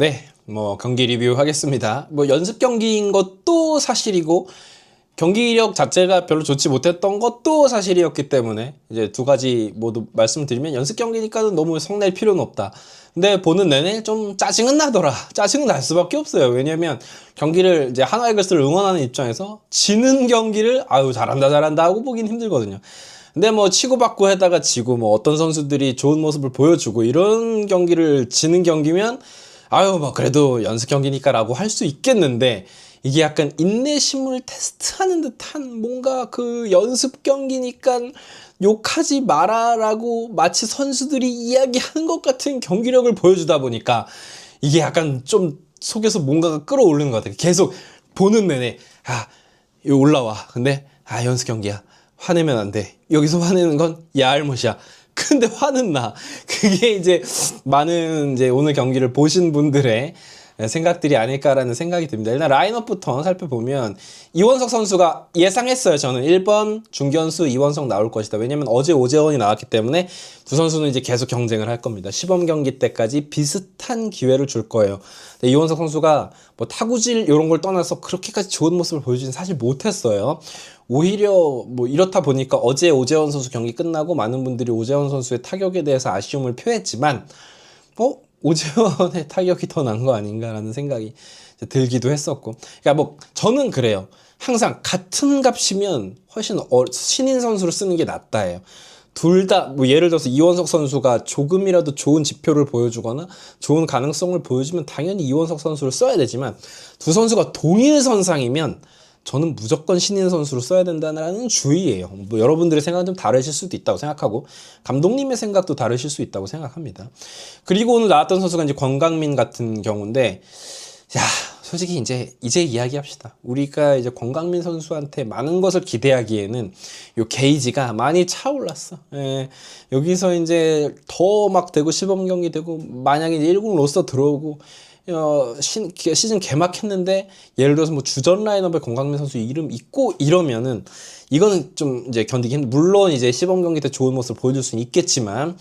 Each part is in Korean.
네, 뭐 경기 리뷰 하겠습니다. 뭐 연습 경기인 것도 사실이고 경기력 자체가 별로 좋지 못했던 것도 사실이었기 때문에 이제 두 가지 모두 말씀드리면 연습 경기니까는 너무 성낼 필요는 없다. 근데 보는 내내 좀 짜증은 나더라. 짜증은 날 수밖에 없어요. 왜냐면 경기를 이제 하나의 것을 응원하는 입장에서 지는 경기를 아유 잘한다 잘한다 하고 보긴 힘들거든요. 근데 뭐 치고받고 하다가 지고 뭐 어떤 선수들이 좋은 모습을 보여주고 이런 경기를 지는 경기면 아유 뭐 그래도 연습 경기니까라고 할 수 있겠는데 이게 약간 인내심을 테스트하는 듯한 뭔가 그 연습 경기니까 욕하지 마라라고 마치 선수들이 이야기하는 것 같은 경기력을 보여주다 보니까 이게 약간 좀 속에서 뭔가가 끌어올리는 것 같아요. 계속 보는 내내 아 올라와. 근데 아 연습 경기야. 화내면 안 돼. 여기서 화내는 건 야알못이야. 근데 화는 나. 그게 이제 많은 이제 오늘 경기를 보신 분들의 생각들이 아닐까라는 생각이 듭니다. 일단 라인업부터 살펴보면 이원석 선수가 예상했어요. 저는 1번 중견수 이원석 나올 것이다. 왜냐면 어제 오재원이 나왔기 때문에 두 선수는 이제 계속 경쟁을 할 겁니다. 시범 경기 때까지 비슷한 기회를 줄 거예요. 이원석 선수가 뭐 타구질 이런 걸 떠나서 그렇게까지 좋은 모습을 보여주진 사실 못했어요. 오히려 뭐 이렇다 보니까 어제 오재원 선수 경기 끝나고 많은 분들이 오재원 선수의 타격에 대해서 아쉬움을 표했지만 어? 오재원의 타격이 더 난 거 아닌가라는 생각이 들기도 했었고. 그러니까 뭐 저는 그래요. 항상 같은 값이면 훨씬 어, 신인 선수를 쓰는 게 낫다예요. 둘다뭐 예를 들어서 이원석 선수가 조금이라도 좋은 지표를 보여주거나 좋은 가능성을 보여주면 당연히 이원석 선수를 써야 되지만 두 선수가 동일 선상이면 저는 무조건 신인 선수로 써야 된다는 주의예요. 뭐 여러분들의 생각은 좀 다르실 수도 있다고 생각하고 감독님의 생각도 다르실 수 있다고 생각합니다. 그리고 오늘 나왔던 선수가 이제 권강민 같은 경우인데 야 솔직히 이제 이제 이야기합시다. 우리가 이제 권강민 선수한테 많은 것을 기대하기에는 요 게이지가 많이 차올랐어. 예, 여기서 이제 더 막 되고 시범 경기 되고 만약에 이제 1군 로스터 들어오고 어, 시, 시즌 개막했는데 예를 들어서 뭐 주전 라인업에 건강민 선수 이름 있고 이러면은 이거는 좀 이제 견디기 힘들. 물론 이제 시범 경기 때 좋은 모습을 보여줄 수는 있겠지만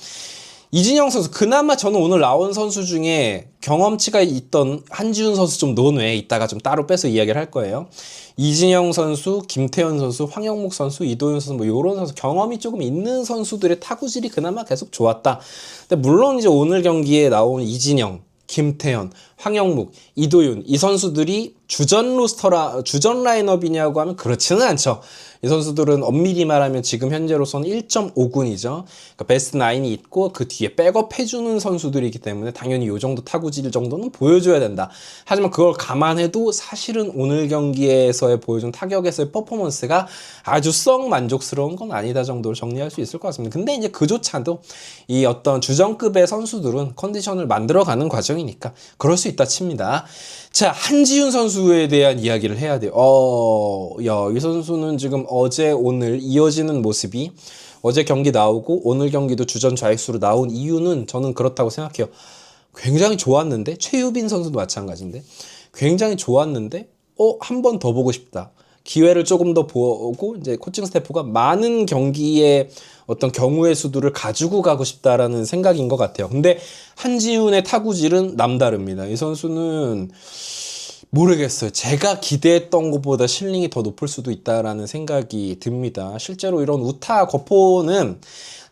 이진영 선수 그나마 저는 오늘 나온 선수 중에 경험치가 있던 한지훈 선수 좀 논외에 있다가 좀 따로 빼서 이야기를 할 거예요. 이진영 선수, 김태현 선수, 황영목 선수, 이도현 선수 뭐 이런 선수 경험이 조금 있는 선수들의 타구질이 그나마 계속 좋았다. 근데 물론 이제 오늘 경기에 나온 이진영 김태현, 황영묵, 이도윤 이 선수들이 주전 로스터라 주전 라인업이냐고 하면 그렇지는 않죠. 이 선수들은 엄밀히 말하면 지금 현재로서는 1.5군이죠. 그러니까 베스트 9이 있고 그 뒤에 백업 해주는 선수들이기 때문에 당연히 이 정도 타구질 정도는 보여줘야 된다. 하지만 그걸 감안해도 사실은 오늘 경기에서의 보여준 타격에서의 퍼포먼스가 아주 썩 만족스러운 건 아니다 정도로 정리할 수 있을 것 같습니다. 근데 이제 그조차도 이 어떤 주전급의 선수들은 컨디션을 만들어가는 과정이니까 그럴 수 있다 칩니다. 자, 한지훈 선수에 대한 이야기를 해야 돼요. 어, 야, 이 선수는 지금 어제, 오늘 이어지는 모습이 어제 경기 나오고 오늘 경기도 주전 좌익수로 나온 이유는 저는 그렇다고 생각해요. 굉장히 좋았는데, 최유빈 선수도 마찬가지인데, 굉장히 좋았는데, 어, 한 번 더 보고 싶다. 기회를 조금 더 보고 이제 코칭 스태프가 많은 경기에 어떤 경우의 수들을 가지고 가고 싶다라는 생각인 것 같아요. 근데 한지훈의 타구질은 남다릅니다. 이 선수는 모르겠어요. 제가 기대했던 것보다 실링이 더 높을 수도 있다라는 생각이 듭니다. 실제로 이런 우타 거포는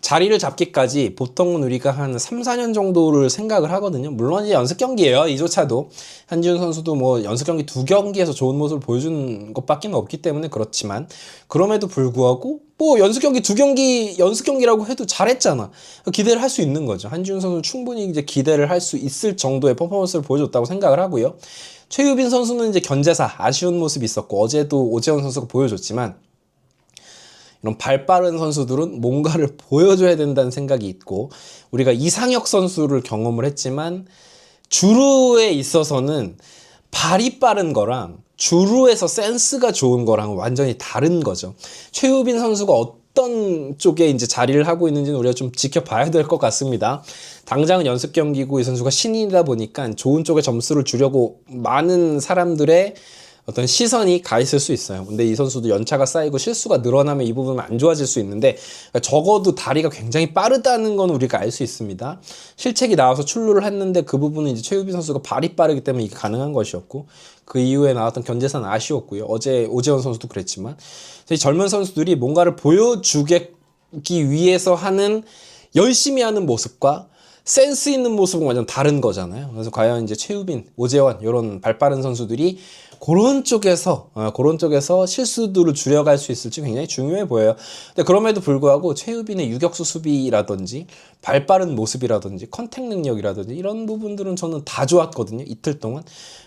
자리를 잡기까지 보통은 우리가 한 3, 4년 정도를 생각을 하거든요. 물론 이제 연습 경기예요. 이조차도. 한지훈 선수도 뭐 연습 경기 두 경기에서 좋은 모습을 보여준 것밖에 없기 때문에 그렇지만 그럼에도 불구하고 뭐 연습 경기 두 경기 연습 경기라고 해도 잘했잖아. 기대를 할 수 있는 거죠. 한지훈 선수는 충분히 이제 기대를 할 수 있을 정도의 퍼포먼스를 보여줬다고 생각을 하고요. 최유빈 선수는 이제 견제사 아쉬운 모습이 있었고 어제도 오재원 선수가 보여줬지만 이런 발 빠른 선수들은 뭔가를 보여줘야 된다는 생각이 있고 우리가 이상혁 선수를 경험을 했지만 주루에 있어서는 발이 빠른 거랑 주루에서 센스가 좋은 거랑 완전히 다른 거죠. 최우빈 선수가 어떤 쪽에 이제 자리를 하고 있는지는 우리가 좀 지켜봐야 될 것 같습니다. 당장은 연습 경기고 이 선수가 신인이다 보니까 좋은 쪽에 점수를 주려고 많은 사람들의 어떤 시선이 가 있을 수 있어요. 근데 이 선수도 연차가 쌓이고 실수가 늘어나면 이 부분은 안 좋아질 수 있는데 그러니까 적어도 다리가 굉장히 빠르다는 건 우리가 알 수 있습니다. 실책이 나와서 출루를 했는데 그 부분은 이제 최유빈 선수가 발이 빠르기 때문에 이게 가능한 것이었고 그 이후에 나왔던 견제사는 아쉬웠고요. 어제 오재원 선수도 그랬지만 이 젊은 선수들이 뭔가를 보여주기 위해서 하는 열심히 하는 모습과 센스 있는 모습은 완전 다른 거잖아요. 그래서 과연 이제 최우빈, 오재원 이런 발빠른 선수들이 그런 쪽에서 어, 그런 쪽에서 실수들을 줄여갈 수 있을지 굉장히 중요해 보여요. 근데 그럼에도 불구하고 최우빈의 유격수 수비라든지 발빠른 모습이라든지 컨택 능력이라든지 이런 부분들은 저는 다 좋았거든요. 이틀 동안.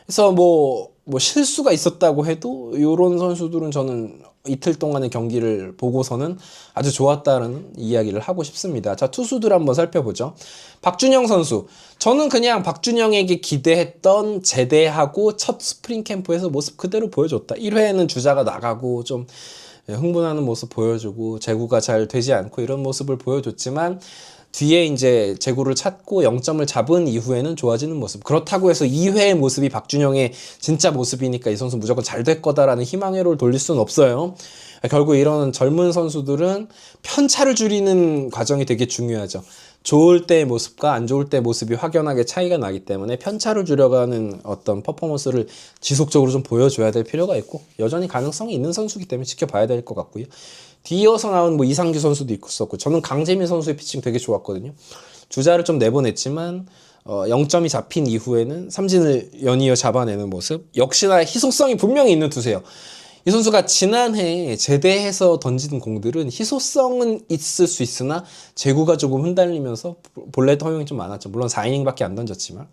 그래서 뭐, 뭐 실수가 있었다고 해도 이런 선수들은 저는 이틀 동안의 경기를 보고서는 아주 좋았다는 이야기를 하고 싶습니다. 자, 투수들 한번 살펴보죠. 박준영 선수. 저는 그냥 박준영에게 기대했던 제대하고 첫 스프링 캠프에서 모습 그대로 보여줬다. 1회에는 주자가 나가고 좀 흥분하는 모습 보여주고 제구가 잘 되지 않고 이런 모습을 보여줬지만 뒤에 이제 제구를 찾고 0점을 잡은 이후에는 좋아지는 모습. 그렇다고 해서 2회의 모습이 박준영의 진짜 모습이니까 이 선수 무조건 잘 될 거다라는 희망회로를 돌릴 수는 없어요. 결국 이런 젊은 선수들은 편차를 줄이는 과정이 되게 중요하죠. 좋을 때의 모습과 안 좋을 때의 모습이 확연하게 차이가 나기 때문에 편차를 줄여가는 어떤 퍼포먼스를 지속적으로 좀 보여줘야 될 필요가 있고 여전히 가능성이 있는 선수이기 때문에 지켜봐야 될 것 같고요. 뒤이어서 나온 뭐 이상규 선수도 있었고 저는 강재민 선수의 피칭 되게 좋았거든요. 주자를 좀 내보냈지만 어, 0점이 잡힌 이후에는 삼진을 연이어 잡아내는 모습 역시나 희소성이 분명히 있는 투수예요. 이 선수가 지난해 제대해서 던지는 공들은 희소성은 있을 수 있으나 제구가 조금 흔들리면서 볼넷 허용이 좀 많았죠. 물론 4이닝밖에 안 던졌지만.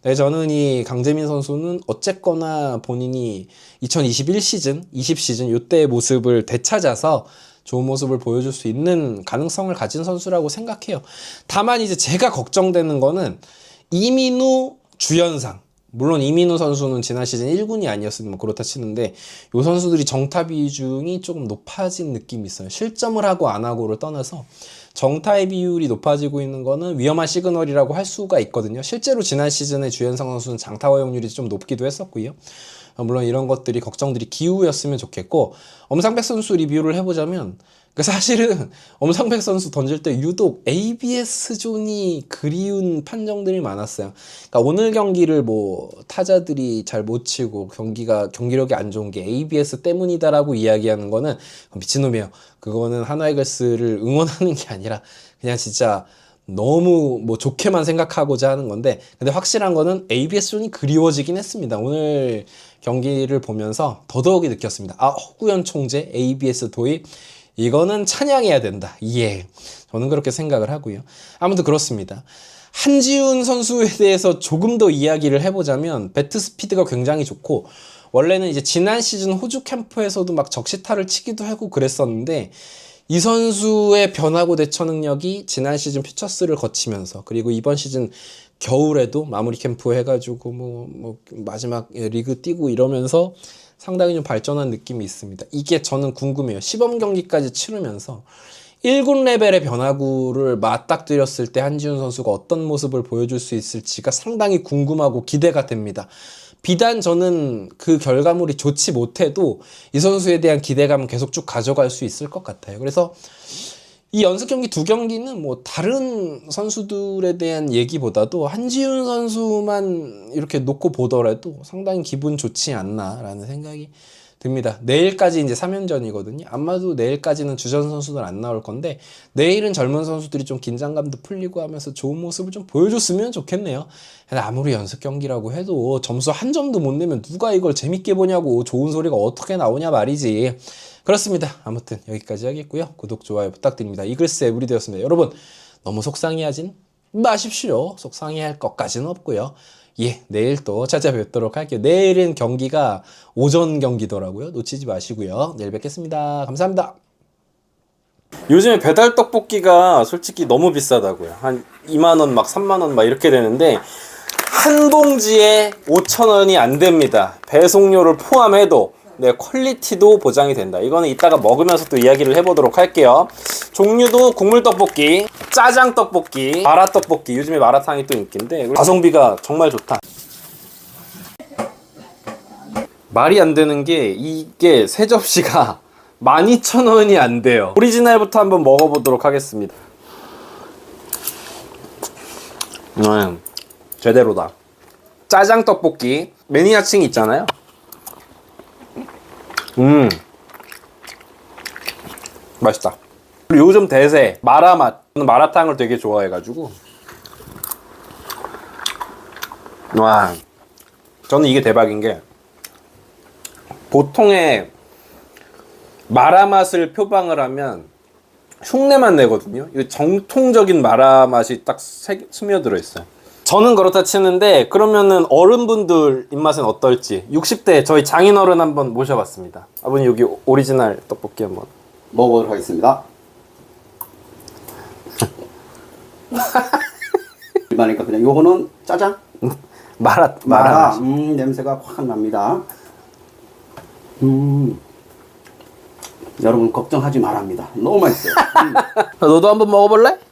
네, 저는 이 강재민 선수는 어쨌거나 본인이 2021 시즌, 20 시즌 요때의 모습을 되찾아서 좋은 모습을 보여줄 수 있는 가능성을 가진 선수라고 생각해요. 다만 이제 제가 걱정되는 거는 이민우, 주연상. 물론 이민우 선수는 지난 시즌 1군이 아니었으면 뭐 그렇다 치는데 요 선수들이 정타 비중이 조금 높아진 느낌이 있어요. 실점을 하고 안 하고를 떠나서 정타의 비율이 높아지고 있는 거는 위험한 시그널이라고 할 수가 있거든요. 실제로 지난 시즌에 주연상 선수는 장타 허용률이 좀 높기도 했었고요. 어, 물론 이런 것들이 걱정들이 기우였으면 좋겠고 엄상백 선수 리뷰를 해보자면 그 사실은 엄상백 선수 던질 때 유독 ABS 존이 그리운 판정들이 많았어요. 그러니까 오늘 경기를 뭐 타자들이 잘 못 치고 경기가 경기력이 안 좋은 게 ABS 때문이다라고 이야기하는 거는 미친놈이에요. 그거는 하나이글스를 응원하는 게 아니라 그냥 진짜 너무 뭐 좋게만 생각하고자 하는 건데 근데 확실한 거는 ABS 존이 그리워지긴 했습니다. 오늘 경기를 보면서 더더욱이 느꼈습니다. 아 허구현 총재 ABS 도입 이거는 찬양해야 된다. 예. 저는 그렇게 생각을 하고요. 아무튼 그렇습니다. 한지훈 선수에 대해서 조금 더 이야기를 해보자면 배트 스피드가 굉장히 좋고 원래는 이제 지난 시즌 호주 캠프에서도 막 적시타를 치기도 하고 그랬었는데 이 선수의 변화고 대처 능력이 지난 시즌 퓨처스를 거치면서 그리고 이번 시즌 겨울에도 마무리 캠프 해가지고 뭐, 뭐 마지막 리그 뛰고 이러면서 상당히 좀 발전한 느낌이 있습니다. 이게 저는 궁금해요. 시범 경기까지 치르면서 1군 레벨의 변화구를 맞닥뜨렸을 때 한지훈 선수가 어떤 모습을 보여줄 수 있을지가 상당히 궁금하고 기대가 됩니다. 비단 저는 그 결과물이 좋지 못해도 이 선수에 대한 기대감은 계속 쭉 가져갈 수 있을 것 같아요. 그래서 이 연습 경기 두 경기는 뭐 다른 선수들에 대한 얘기보다도 한지훈 선수만 이렇게 놓고 보더라도 상당히 기분 좋지 않나라는 생각이 듭니다. 내일까지 이제 3연전이거든요. 아마도 내일까지는 주전 선수들 안 나올 건데 내일은 젊은 선수들이 좀 긴장감도 풀리고 하면서 좋은 모습을 좀 보여줬으면 좋겠네요. 아무리 연습 경기라고 해도 점수 한 점도 못 내면 누가 이걸 재밌게 보냐고 좋은 소리가 어떻게 나오냐 말이지. 그렇습니다. 아무튼 여기까지 하겠고요. 구독, 좋아요 부탁드립니다. 이글스 에브리 되었습니다. 여러분 너무 속상해하진 마십시오. 속상해할 것까지는 없고요. 예, 내일 또 찾아뵙도록 할게요. 내일은 경기가 오전 경기더라고요. 놓치지 마시고요. 내일 뵙겠습니다. 감사합니다. 요즘에 배달 떡볶이가 솔직히 너무 비싸다고요. 한 2만 원, 막 3만 원 막 이렇게 되는데 한 봉지에 5천 원이 안 됩니다. 배송료를 포함해도 네, 퀄리티도 보장이 된다. 이거는 이따가 먹으면서 또 이야기를 해보도록 할게요. 종류도 국물 떡볶이, 짜장 떡볶이, 마라 떡볶이. 요즘에 마라탕이 또 인기인데 가성비가 정말 좋다. 말이 안 되는 게 이게 세 접시가 12,000원이 안 돼요. 오리지널부터 한번 먹어보도록 하겠습니다. 음, 제대로다. 짜장 떡볶이 매니아층 있잖아요. 음, 맛있다. 요즘 대세 마라 맛. 저는 마라탕을 되게 좋아해가지고. 와, 저는 이게 대박인 게 보통의 마라 맛을 표방을 하면 흉내만 내거든요. 이거 정통적인 마라 맛이 딱 새- 스며들어 있어요. 저는 그렇다 치는데 그러면은 어른분들 입맛은 어떨지 60대 저희 장인어른 한번 모셔봤습니다. 아버님 여기 오리지널 떡볶이 한번. 먹어보도록 하겠습니다. 일반이니까 그냥 요거는 짜장 마라 마라 마라 맛. 음 냄새가 확 납니다. 음 여러분 걱정하지 말랍니다. 너무 맛있어요. 음. 너도 한번 먹어볼래?